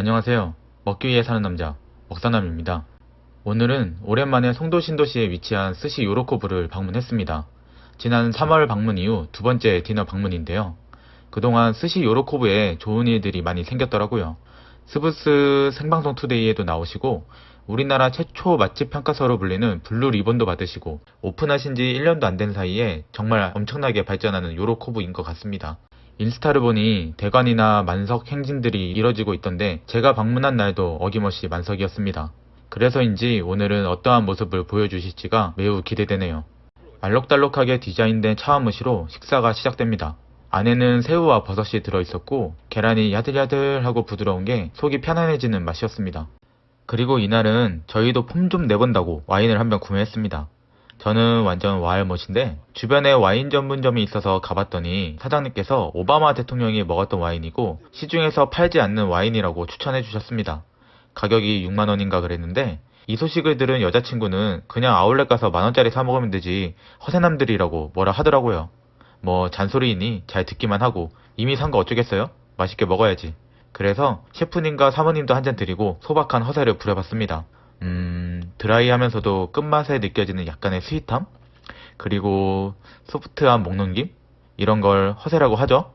안녕하세요. 먹기 위해 사는 남자, 먹사남입니다. 오늘은 오랜만에 송도 신도시에 위치한 스시 요로코브를 방문했습니다. 지난 3월 방문 이후 두 번째 디너 방문인데요. 그동안 스시 요로코브에 좋은 일들이 많이 생겼더라고요. 스브스 생방송 투데이에도 나오시고 우리나라 최초 맛집 평가서로 불리는 블루 리본도 받으시고 오픈하신 지 1년도 안 된 사이에 정말 엄청나게 발전하는 요로코브인 것 같습니다. 인스타를 보니 대관이나 만석 행진들이 이뤄지고 있던데 제가 방문한 날도 어김없이 만석이었습니다. 그래서인지 오늘은 어떠한 모습을 보여주실지가 매우 기대되네요. 알록달록하게 디자인된 차와무시로 식사가 시작됩니다. 안에는 새우와 버섯이 들어있었고 계란이 야들야들하고 부드러운 게 속이 편안해지는 맛이었습니다. 그리고 이날은 저희도 폼 좀 내본다고 와인을 한 병 구매했습니다. 저는 완전 와알못인데 주변에 와인 전문점이 있어서 가봤더니 사장님께서 오바마 대통령이 먹었던 와인이고 시중에서 팔지 않는 와인이라고 추천해 주셨습니다. 가격이 6만원인가 그랬는데 이 소식을 들은 여자친구는 그냥 아울렛 가서 만원짜리 사 먹으면 되지 허세남들이라고 뭐라 하더라고요. 뭐 잔소리이니 잘 듣기만 하고 이미 산 거 어쩌겠어요? 맛있게 먹어야지. 그래서 셰프님과 사모님도 한 잔 드리고 소박한 허세를 부려봤습니다. 음, 드라이하면서도 끝맛에 느껴지는 약간의 스윗함? 그리고 소프트한 목넘김? 이런 걸 허세라고 하죠?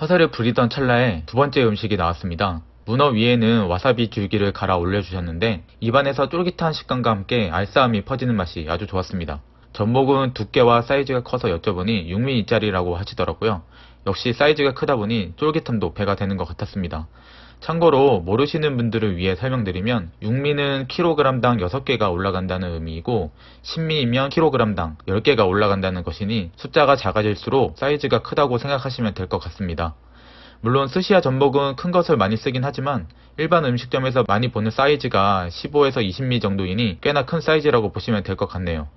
허세를 부리던 찰나에 두 번째 음식이 나왔습니다. 문어 위에는 와사비 줄기를 갈아 올려주셨는데 입안에서 쫄깃한 식감과 함께 알싸함이 퍼지는 맛이 아주 좋았습니다. 전복은 두께와 사이즈가 커서 여쭤보니 6mm 이짜리라고 하시더라고요. 역시 사이즈가 크다 보니 쫄깃함도 배가 되는 것 같았습니다. 참고로 모르시는 분들을 위해 설명드리면 6미는 킬로그램당 6개가 올라간다는 의미이고 10미이면 킬로그램당 10개가 올라간다는 것이니 숫자가 작아질수록 사이즈가 크다고 생각하시면 될 것 같습니다. 물론 스시와 전복은 큰 것을 많이 쓰긴 하지만 일반 음식점에서 많이 보는 사이즈가 15에서 20미 정도이니 꽤나 큰 사이즈라고 보시면 될 것 같네요.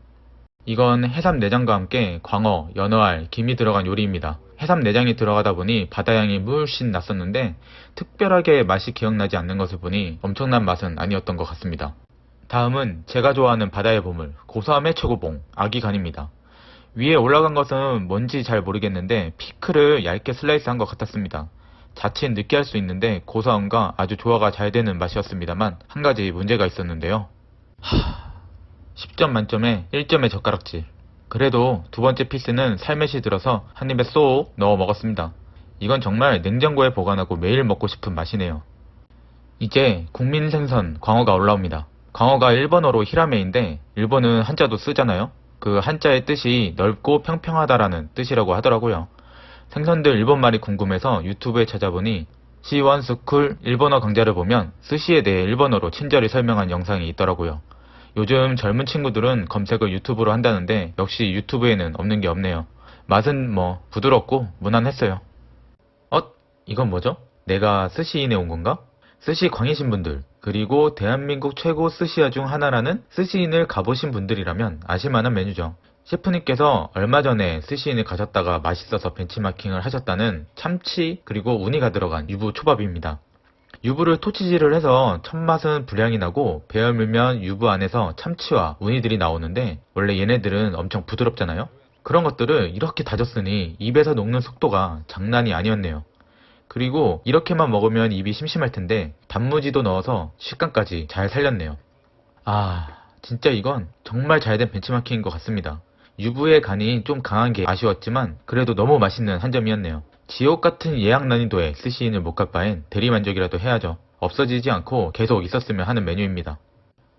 이건 해삼 내장과 함께 광어, 연어알, 김이 들어간 요리입니다. 해삼 내장이 들어가다 보니 바다향이 물씬 났었는데 특별하게 맛이 기억나지 않는 것을 보니 엄청난 맛은 아니었던 것 같습니다. 다음은 제가 좋아하는 바다의 보물, 고소함의 최고봉, 아기간입니다. 위에 올라간 것은 뭔지 잘 모르겠는데 피클을 얇게 슬라이스한 것 같았습니다. 자칫 느끼할 수 있는데 고소함과 아주 조화가 잘 되는 맛이었습니다만 한 가지 문제가 있었는데요. 10점 만점에 1점의 젓가락질. 그래도 두 번째 피스는 살며시 들어서 한 입에 쏙 넣어 먹었습니다. 이건 정말 냉장고에 보관하고 매일 먹고 싶은 맛이네요. 이제 국민 생선 광어가 올라옵니다. 광어가 일본어로 히라메인데 일본은 한자도 쓰잖아요. 그 한자의 뜻이 넓고 평평하다라는 뜻이라고 하더라고요. 생선들 일본말이 궁금해서 유튜브에 찾아보니 C1 스쿨 일본어 강좌를 보면 스시에 대해 일본어로 친절히 설명한 영상이 있더라고요. 요즘 젊은 친구들은 검색을 유튜브로 한다는데 역시 유튜브에는 없는 게 없네요. 맛은 뭐 부드럽고 무난했어요. 어? 이건 뭐죠? 내가 스시인에 온 건가? 스시 광이신 분들 그리고 대한민국 최고 스시야 중 하나라는 스시인을 가보신 분들이라면 아실만한 메뉴죠. 셰프님께서 얼마 전에 스시인을 가셨다가 맛있어서 벤치마킹을 하셨다는 참치 그리고 우니가 들어간 유부 초밥입니다. 유부를 토치질을 해서 첫맛은 불향이 나고 배열 물면 유부 안에서 참치와 우니들이 나오는데 원래 얘네들은 엄청 부드럽잖아요? 그런 것들을 이렇게 다졌으니 입에서 녹는 속도가 장난이 아니었네요. 그리고 이렇게만 먹으면 입이 심심할 텐데 단무지도 넣어서 식감까지 잘 살렸네요. 아, 진짜 이건 정말 잘된 벤치마킹인 것 같습니다. 유부의 간이 좀 강한 게 아쉬웠지만 그래도 너무 맛있는 한 점이었네요. 지옥 같은 예약 난이도의 스시인을 못 갈 바엔 대리만족이라도 해야죠. 없어지지 않고 계속 있었으면 하는 메뉴입니다.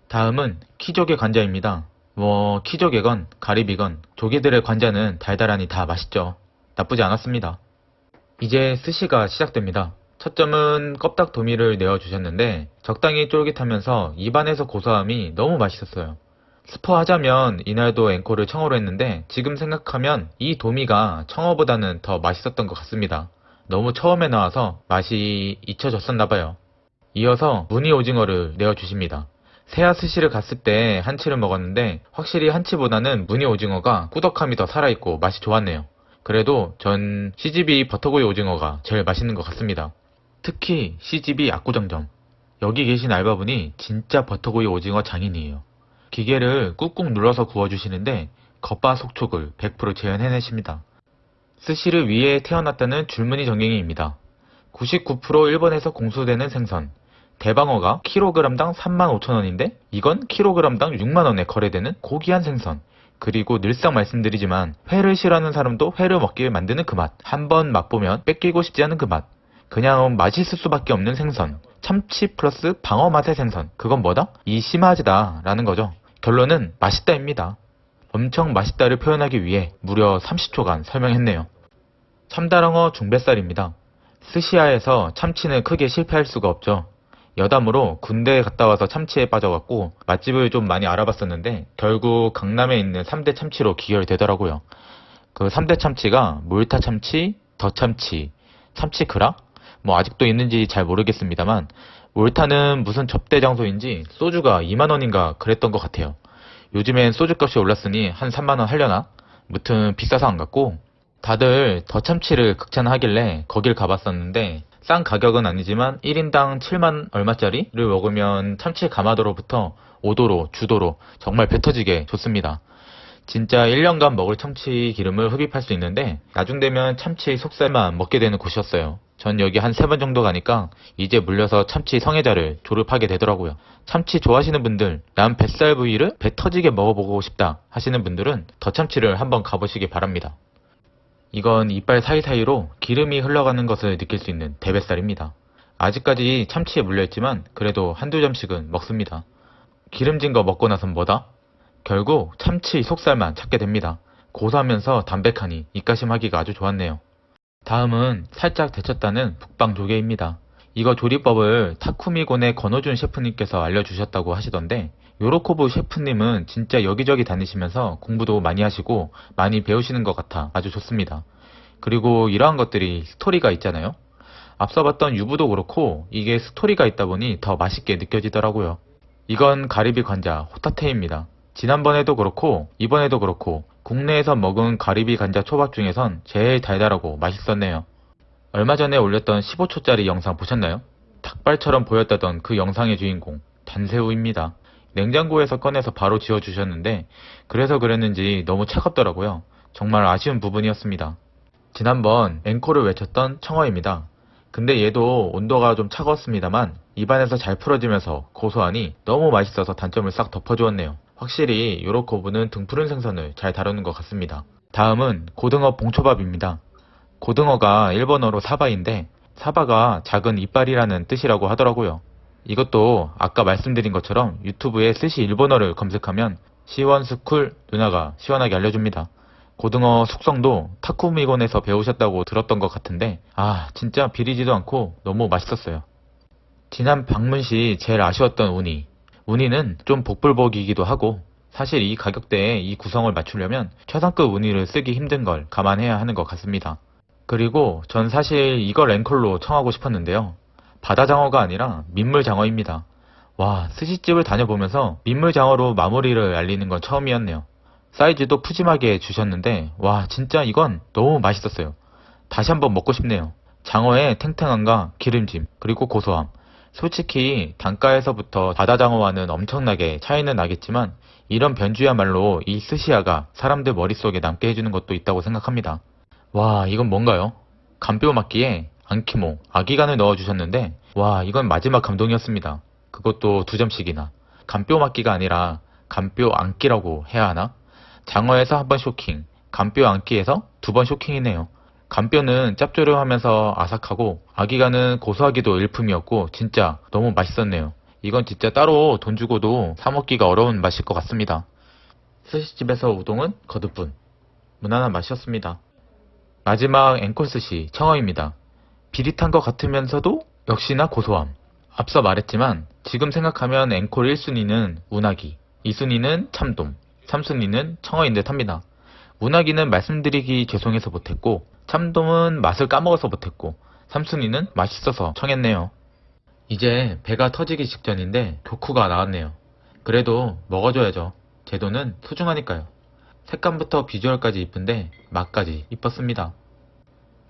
다음은 키조개 관자입니다. 뭐 키조개건 가리비건 조개들의 관자는 달달하니 다 맛있죠. 나쁘지 않았습니다. 이제 스시가 시작됩니다. 첫 점은 껍닥 도미를 내어주셨는데 적당히 쫄깃하면서 입안에서 고소함이 너무 맛있었어요. 스포 하자면 이날도 앵콜을 청어로 했는데 지금 생각하면 이 도미가 청어보다는 더 맛있었던 것 같습니다. 너무 처음에 나와서 맛이 잊혀졌었나봐요. 이어서 무늬 오징어를 내어주십니다. 새야 스시를 갔을 때 한치를 먹었는데 확실히 한치보다는 무늬 오징어가 꾸덕함이 더 살아있고 맛이 좋았네요. 그래도 전 CGV 버터구이 오징어가 제일 맛있는 것 같습니다. 특히 CGV 압구정점. 여기 계신 알바분이 진짜 버터구이 오징어 장인이에요. 기계를 꾹꾹 눌러서 구워주시는데 겉바 속촉을 100% 재현해내십니다. 스시를 위에 태어났다는 줄무늬 전갱이입니다. 99% 일본에서 공수되는 생선. 대방어가 킬로그램당 35,000원인데 이건 킬로그램당 6만원에 거래되는 고귀한 생선. 그리고 늘상 말씀드리지만 회를 싫어하는 사람도 회를 먹게 만드는 그 맛. 한번 맛보면 뺏기고 싶지 않은 그 맛. 그냥 맛있을 수밖에 없는 생선. 참치 플러스 방어 맛의 생선. 그건 뭐다? 이 심하지다 라는 거죠. 결론은 맛있다입니다. 엄청 맛있다를 표현하기 위해 무려 30초간 설명했네요. 참다랑어 중뱃살입니다. 스시야에서 참치는 크게 실패할 수가 없죠. 여담으로 군대에 갔다 와서 참치에 빠져갖고 맛집을 좀 많이 알아봤었는데 결국 강남에 있는 3대 참치로 기결되더라고요. 그 3대 참치가 몰타 참치, 더 참치, 참치 그라? 뭐 아직도 있는지 잘 모르겠습니다만 몰타는 무슨 접대 장소인지 소주가 2만원인가 그랬던 것 같아요. 요즘엔 소주값이 올랐으니 한 3만원 하려나? 무튼 비싸서 안 갔고 다들 더 참치를 극찬하길래 거길 가봤었는데 싼 가격은 아니지만 1인당 7만 얼마짜리를 먹으면 참치 가마도로부터 오도로, 주도로 정말 배 터지게 좋습니다. 진짜 1년간 먹을 참치 기름을 흡입할 수 있는데 나중 되면 참치 속살만 먹게 되는 곳이었어요. 전 여기 한 세 번 정도 가니까 이제 물려서 참치 성애자를 졸업하게 되더라고요. 참치 좋아하시는 분들, 난 뱃살 부위를 배 터지게 먹어보고 싶다 하시는 분들은 더 참치를 한번 가보시기 바랍니다. 이건 이빨 사이사이로 기름이 흘러가는 것을 느낄 수 있는 대뱃살입니다. 아직까지 참치에 물려있지만 그래도 한두 점씩은 먹습니다. 기름진 거 먹고 나선 뭐다? 결국 참치 속살만 찾게 됩니다. 고소하면서 담백하니 입가심하기가 아주 좋았네요. 다음은 살짝 데쳤다는 북방 조개입니다. 이거 조리법을 타쿠미곤의 권호준 셰프님께서 알려주셨다고 하시던데 요로코브 셰프님은 진짜 여기저기 다니시면서 공부도 많이 하시고 많이 배우시는 것 같아 아주 좋습니다. 그리고 이러한 것들이 스토리가 있잖아요. 앞서 봤던 유부도 그렇고 이게 스토리가 있다 보니 더 맛있게 느껴지더라고요. 이건 가리비 관자 호타테입니다. 지난번에도 그렇고 이번에도 그렇고 국내에서 먹은 가리비 관자 초밥 중에선 제일 달달하고 맛있었네요. 얼마 전에 올렸던 15초짜리 영상 보셨나요? 닭발처럼 보였다던 그 영상의 주인공 단새우입니다. 냉장고에서 꺼내서 바로 지어주셨는데 그래서 그랬는지 너무 차갑더라고요. 정말 아쉬운 부분이었습니다. 지난번 앵콜을 외쳤던 청어입니다. 근데 얘도 온도가 좀 차가웠습니다만 입안에서 잘 풀어지면서 고소하니 너무 맛있어서 단점을 싹 덮어주었네요. 확실히 요로코브는 등푸른 생선을 잘 다루는 것 같습니다. 다음은 고등어 봉초밥입니다. 고등어가 일본어로 사바인데 사바가 작은 이빨이라는 뜻이라고 하더라고요. 이것도 아까 말씀드린 것처럼 유튜브에 스시 일본어를 검색하면 시원스쿨 누나가 시원하게 알려줍니다. 고등어 숙성도 타쿠미곤에서 배우셨다고 들었던 것 같은데 아 진짜 비리지도 않고 너무 맛있었어요. 지난 방문 시 제일 아쉬웠던 우니. 우니는 좀 복불복이기도 하고 사실 이 가격대에 이 구성을 맞추려면 최상급 우니를 쓰기 힘든 걸 감안해야 하는 것 같습니다. 그리고 전 사실 이걸 앵콜로 청하고 싶었는데요. 바다 장어가 아니라 민물 장어입니다. 와, 스시집을 다녀보면서 민물 장어로 마무리를 알리는 건 처음이었네요. 사이즈도 푸짐하게 주셨는데, 와, 진짜 이건 너무 맛있었어요. 다시 한번 먹고 싶네요. 장어의 탱탱함과 기름짐, 그리고 고소함. 솔직히 단가에서부터 바다장어와는 엄청나게 차이는 나겠지만, 이런 변주야말로 이 스시야가 사람들 머릿속에 남게 해주는 것도 있다고 생각합니다. 와, 이건 뭔가요? 간뼈 막기에 안키모, 아기간을 넣어주셨는데, 와, 이건 마지막 감동이었습니다. 그것도 두 점씩이나. 간뼈 막기가 아니라 간뼈 안기라고 해야 하나? 장어에서 한 번 쇼킹, 간뼈 안기에서 두 번 쇼킹이네요. 간뼈는 짭조름하면서 아삭하고, 아기간은 고소하기도 일품이었고, 진짜 너무 맛있었네요. 이건 진짜 따로 돈 주고도 사 먹기가 어려운 맛일 것 같습니다. 스시집에서 우동은 거듭분. 무난한 맛이었습니다. 마지막 앵콜 스시 청어입니다. 비릿한 것 같으면서도 역시나 고소함. 앞서 말했지만 지금 생각하면 앵콜 1순위는 운하기, 2순위는 참돔, 3순위는 청어인 듯 합니다. 운하기는 말씀드리기 죄송해서 못했고 참돔은 맛을 까먹어서 못했고 3순위는 맛있어서 청했네요. 이제 배가 터지기 직전인데 교쿠가 나왔네요. 그래도 먹어줘야죠. 제 돈은 소중하니까요. 색감부터 비주얼까지 이쁜데 맛까지 이뻤습니다.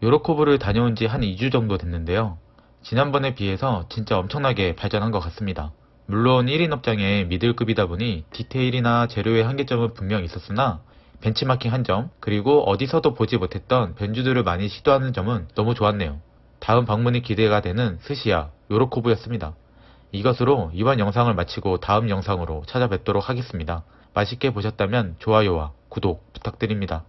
요로코브를 다녀온 지 한 2주 정도 됐는데요. 지난번에 비해서 진짜 엄청나게 발전한 것 같습니다. 물론 1인 업장의 미들급이다 보니 디테일이나 재료의 한계점은 분명 있었으나 벤치마킹 한 점, 그리고 어디서도 보지 못했던 변주들을 많이 시도하는 점은 너무 좋았네요. 다음 방문이 기대가 되는 스시야 요로코브였습니다. 이것으로 이번 영상을 마치고 다음 영상으로 찾아뵙도록 하겠습니다. 맛있게 보셨다면 좋아요와 구독 부탁드립니다.